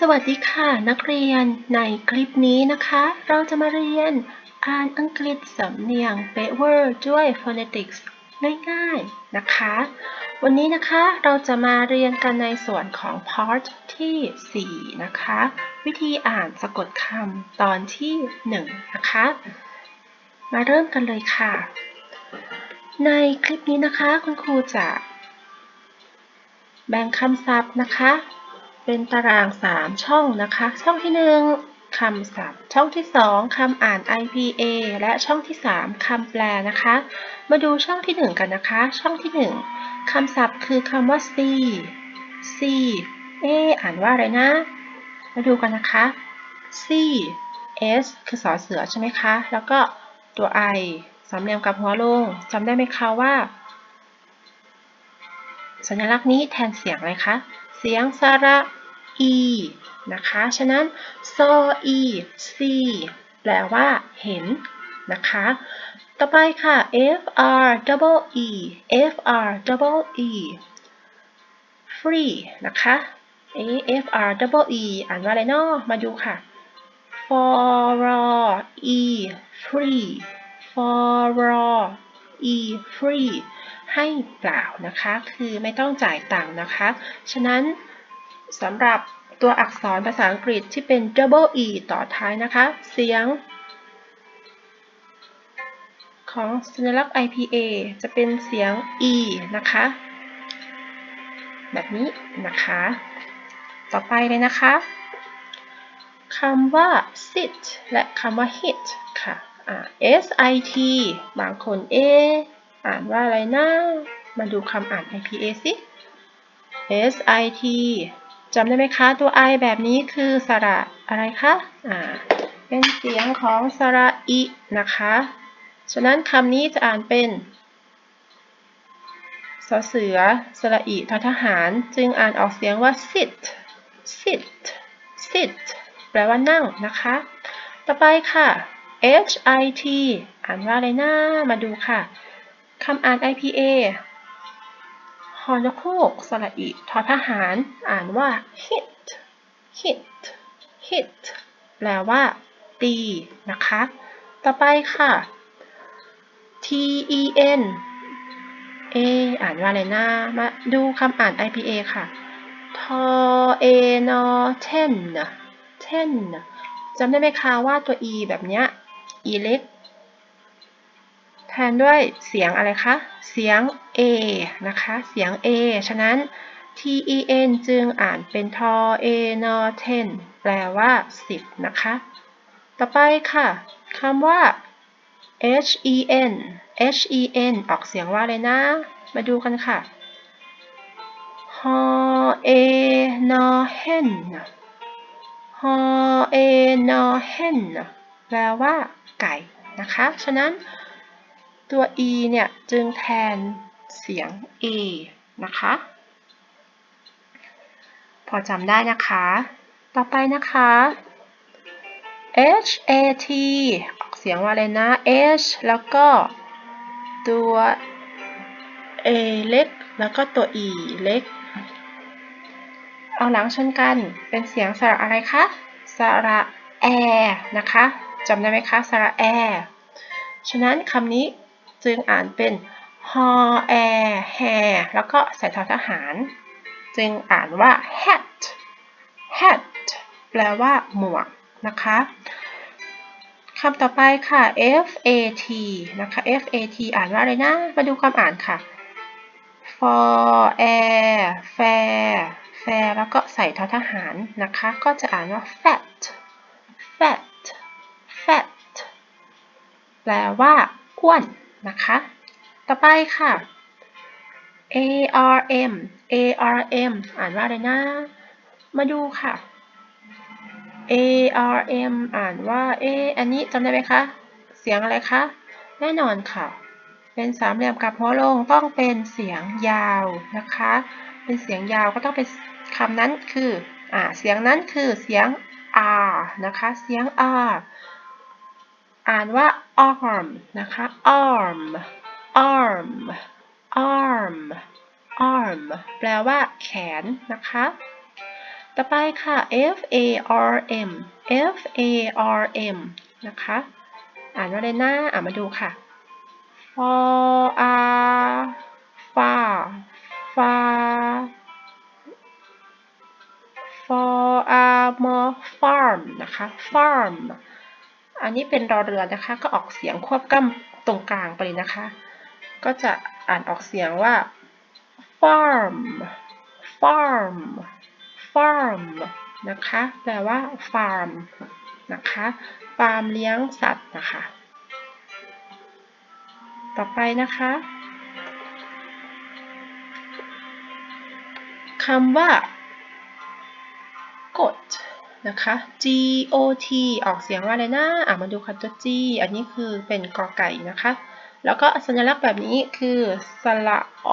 สวัสดีค่ะนักเรียนในคลิปนี้นะคะ เราจะมาเรียนอ่านอังกฤษสำเนียงเปเวอร์ด้วย phonetics ง่ายๆนะคะ วันนี้นะคะเราจะมาเรียนกันในส่วนของ part ที่ 4 นะคะ วิธีอ่านสะกดคำตอนที่ 1 นะคะ มาเริ่มกันเลยค่ะ ในคลิปนี้นะคะคุณครูจะแบ่งคำศัพท์นะคะ เป็นตาราง 3 ช่องนะคะ ช่องที่ 1คำศัพท์ ช่องที่ 2คำอ่าน IPA และช่องที่ 3คำแปลนะคะ มาดูช่องที่ 1 กันนะคะ ช่องที่ 1คำศัพท์คือคำว่า see see เออ่านว่าอะไรนะ มาดูกันนะคะ see s คือสอเสือใช่ไหมคะ แล้วก็ตัว i สามเหลี่ยมกับหัวลงจำได้ไหมคะว่า สัญลักษณ์นี้แทนเสียงอะไรคะ เสียงสระอีนะคะ ฉะนั้นซออีซีแปลว่าเห็นนะคะ ต่อไปค่ะ F R double E F R double E free นะคะ F R double E อ่านว่าอะไรเนาะมาดูค่ะ for e free for e free ให้เปล่านะคะ คือไม่ต้องจ่ายตังค์นะคะ ฉะนั้นสำหรับตัวอักษรภาษาอังกฤษที่เป็น double e ต่อท้ายนะคะ เสียง ของสัญลักษณ์ IPA จะเป็นเสียง e นะคะ แบบนี้นะคะ ต่อไปเลยนะคะคำว่า sit และคำว่า hit ค่ะ s i t บางคน a อ่านว่าอะไรนะ มาดูคำอ่าน IPA สิ S I T จำได้ไหมคะ ตัว I แบบนี้คือสระอะไรคะ อ่า เป็นเสียงของสระอินะคะ ฉะนั้นคำนี้จะอ่านเป็นสอเสือสระอิททหาร จึงอ่านออกเสียงว่า sit sit sit แปลว่านั่งนะคะ ต่อไปค่ะ H I T อ่านว่าอะไรนะมาดูค่ะ คำอ่าน IPA ฮอนโคกสระอิทอทหาร อ่านว่า hit hit hit แปลว่า ตี นะคะ ต่อไปค่ะ T E N A อ่านว่าอะไรนะมาดูคำอ่าน IPA ค่ะ ทอเอนอ ten ten จำได้ไหมคะว่าตัว e แบบเนี้ย e เล็ก แทนด้วยเสียงอะไรคะ เสียง a นะคะ เสียง a ฉะนั้น ten จึงอ่านเป็นทอ a นอ ten แปลว่า 10 นะคะ ต่อไปค่ะคำว่า hen hen ออกเสียงว่าอะไรนะ มาดูกันค่ะฮอเอนอเฮนฮอเอนอเฮนแปลว่าไก่นะคะ ฉะนั้น ตัว e เนี่ยจึงแทนเสียง a นะคะ พอจำได้นะคะ ต่อไปนะคะ h a t ออกเสียงว่าอะไรนะ h แล้วก็ตัว a เล็ก แล้วก็ตัว e เล็ก เอาหลังชนกันเป็นเสียงสระอะไรคะ สระแอนะคะจำได้ไหมคะ สระแอฉะนั้นคำนี้ จึงอ่านเป็นฮอแอแฮแล้วก็ใส่ทอทหาร จึงอ่านว่า hat hat แปลว่าหมวกนะคะคำต่อไปค่ะ f a t นะคะ f a t อ่านว่าอะไรนะ มาดูคำอ่านค่ะ for air fair fair แล้วก็ใส่ทอทหารนะคะ ก็จะอ่านว่า fat fat fat แปลว่าอ้วน นะคะ ต่อไปค่ะ arm arm อ่านว่าอะไรนะ มาดูค่ะ arm อ่านว่า เอ อันนี้จำได้ไหมคะ เสียงอะไรคะ แน่นอนค่ะ เป็นสามเหลี่ยมกับหัวลงต้องเป็นเสียงยาวนะคะ เป็นเสียงยาวก็ต้องเป็นคำนั้นคือ อ่า เสียงนั้นคือเสียง r นะคะ เสียง r อ่านว่า arm นะคะ arm arm arm arm แปลว่าแขนนะคะ ต่อไปค่ะ F A R M F A R M นะคะ อ่านว่าอะไรนะอ่านมาดูค่ะ for a far far for a more farm นะคะ farm อันนี้เป็นรอเรือนะคะ ก็ออกเสียงควบกล้ำตรงกลางไปเลยนะคะ ก็จะอ่านออกเสียงว่า farm farm farm นะคะ แปลว่า farm นะคะ ฟาร์มเลี้ยงสัตว์นะคะ ต่อไปนะคะคำว่า got นะคะ g o t ออกเสียงว่าอะไรนะอะมาดูค่ะตัว g อันนี้คือเป็นกอไก่นะคะ แล้วก็สัญลักษณ์แบบนี้คือสระอ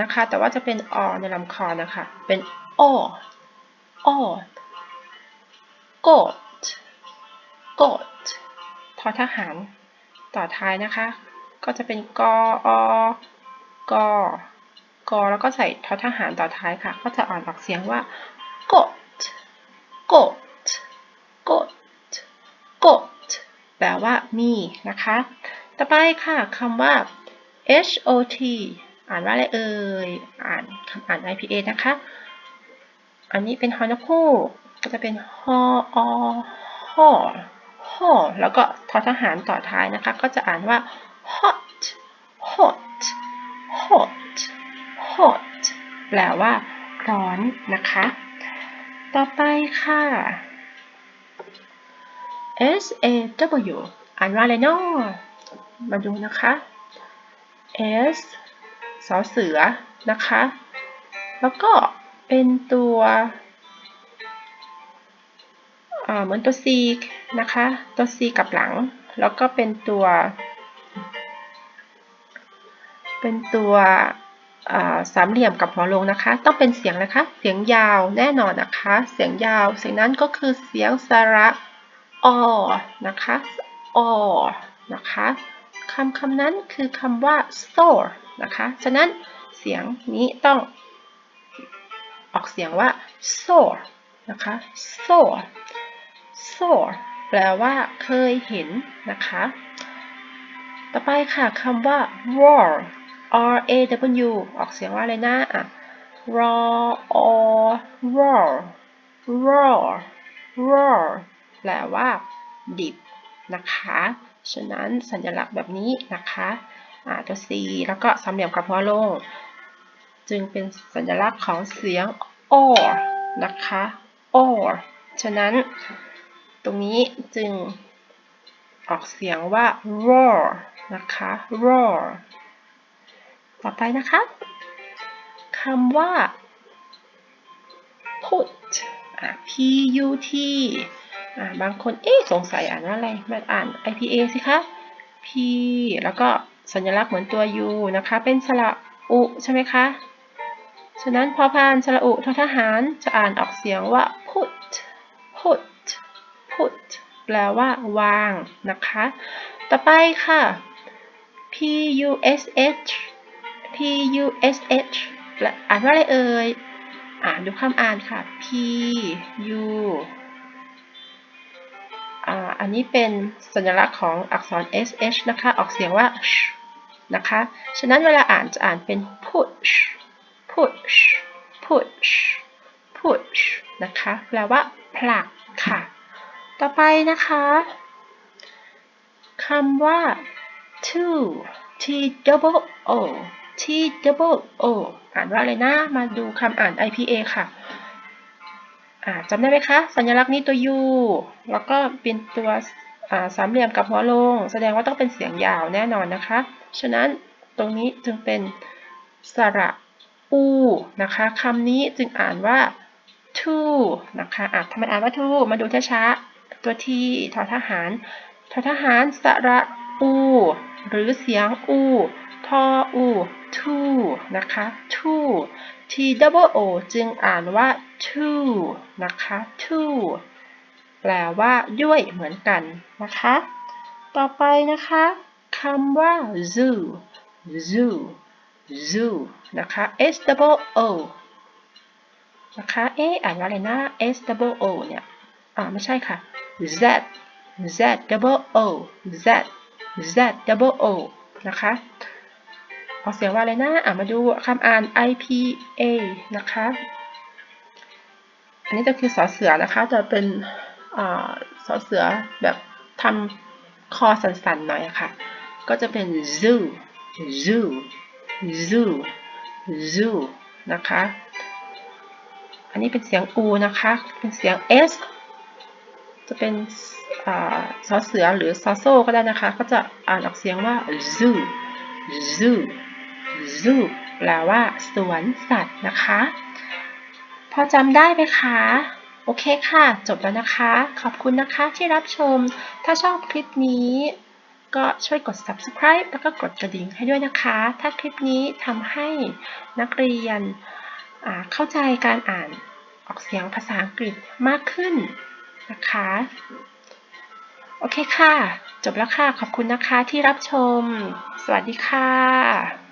นะคะ แต่ว่าจะเป็นอในลำคอนะคะ เป็นออ got got ทอทหารต่อท้ายนะคะ ก็จะเป็นกออกอกอแล้วก็ใส่ทอทหารต่อท้ายค่ะ ก็จะอ่านออกเสียงว่า got got got แปลว่ามีนะคะ ต่อไปค่ะคำว่า hot อ่านว่าอะไรเอ่ย อ่านคำอ่าน IPA นะคะ อันนี้เป็นฮอนคู่ก็จะเป็นฮออฮอฮอแล้วก็ทอทหารต่อท้ายนะคะ ก็จะอ่านว่า hot hot hot hot แปลว่าร้อนนะคะ ต่อไปค่ะ S A W อ่านว่าอะไรเนาะมาดูนะคะ S สอเสือนะคะ แล้วก็เป็นตัวเหมือนตัว C นะคะ ตัว C กับหลัง แล้วก็เป็นตัว เป็นตัวสามเหลี่ยมกับหัวลงนะคะ ต้องเป็นเสียงนะคะ เสียงยาวแน่นอนนะคะ เสียงยาว เสียงนั้นก็คือเสียงสระ อนะคะอนะคะคำคำนั้นคือคำว่า store นะคะ ฉะนั้นเสียงนี้ต้องออกเสียงว่า store นะคะ store store แปลว่าเคยเห็นนะคะ ต่อไปค่ะคำว่า roar R A W ออกเสียงว่าอะไรนะอะ raw or roar roar roar แปลว่าดิบนะคะ ฉะนั้นสัญลักษณ์แบบนี้นะคะอาตัว C แล้วก็สามเหลี่ยมกับหัวลง จึงเป็นสัญลักษณ์ของเสียง or นะคะ or ฉะนั้น ตรงนี้จึงออกเสียงว่า roar นะคะ roar ต่อไปนะคะคำว่า put p u t บางคนเอ๊ะสงสัยอ่านว่าอะไรมาอ่าน IPA สิคะ p แล้วก็สัญลักษณ์เหมือนตัว u นะคะ เป็นสระอุใช่ไหมคะ ฉะนั้นพอพานสระอุททหารจะอ่านออกเสียงว่า put put put แปลว่าวางนะคะ ต่อไปค่ะ p u s h p u s h อ่านว่าอะไรเอ่ย อ่านดูคำอ่านค่ะ p u อันนี้เป็นสัญลักษณ์ของอักษร sh นะคะ ออกเสียงว่า sh นะคะ ฉะนั้นเวลาอ่านจะอ่านเป็น push push push push นะคะ แปลว่าผลักค่ะ ต่อไปนะคะคำว่า to t double o t double o อ่านว่าอะไรนะ มาดูคำอ่าน IPA ค่ะ จำได้ไหมคะ สัญลักษณ์นี้ตัว U แล้วก็เป็นตัวสามเหลี่ยมกับหัวลง แสดงว่าต้องเป็นเสียงยาวแน่นอนนะคะ ฉะนั้นตรงนี้จึงเป็นสระอูนะคะคำนี้จึงอ่านว่า to นะคะอะทำไมอ่านว่า to มาดูช้าๆตัวที่ทอทหารทอทหารสระอู หรือเสียงอูทออู to นะคะ to t double o จึงอ่านว่า two นะคะ two แปลว่าด้วยเหมือนกันนะคะ ต่อไปนะคะคำว่า zoo zoo zoo นะคะ s double o นะคะ เอ๊อ่านว่าอะไรนะ S double O เนี่ย อ่าไม่ใช่ค่ะ Z Z double O Z Z double O นะคะ ออกเสียงว่าอะไรนะอ่ามาดูคำอ่าน IPA นะคะ อันนี้ก็คือสอเสือนะคะจะเป็นอ่าสอเสือแบบทำคอสั่นๆหน่อยค่ะ ก็จะเป็น zoo zoo zoo zoo นะคะ อันนี้เป็นเสียง u นะคะ เป็นเสียง s จะเป็นซอเสือหรือซอโซก็ได้นะคะ ก็จะอ่านออกเสียงว่า zoo zoo zoo แปลว่า สวนสัตว์นะคะ พอจำได้ไหมคะ โอเคค่ะ จบแล้วนะคะ ขอบคุณนะคะที่รับชม ถ้าชอบคลิปนี้ก็ช่วยกด subscribe แล้วก็กดกระดิ่งให้ด้วยนะคะ ถ้าคลิปนี้ทำให้นักเรียนเข้าใจการอ่านออกเสียงภาษาอังกฤษมากขึ้นนะคะ โอเคค่ะ จบแล้วค่ะ ขอบคุณนะคะที่รับชม สวัสดีค่ะ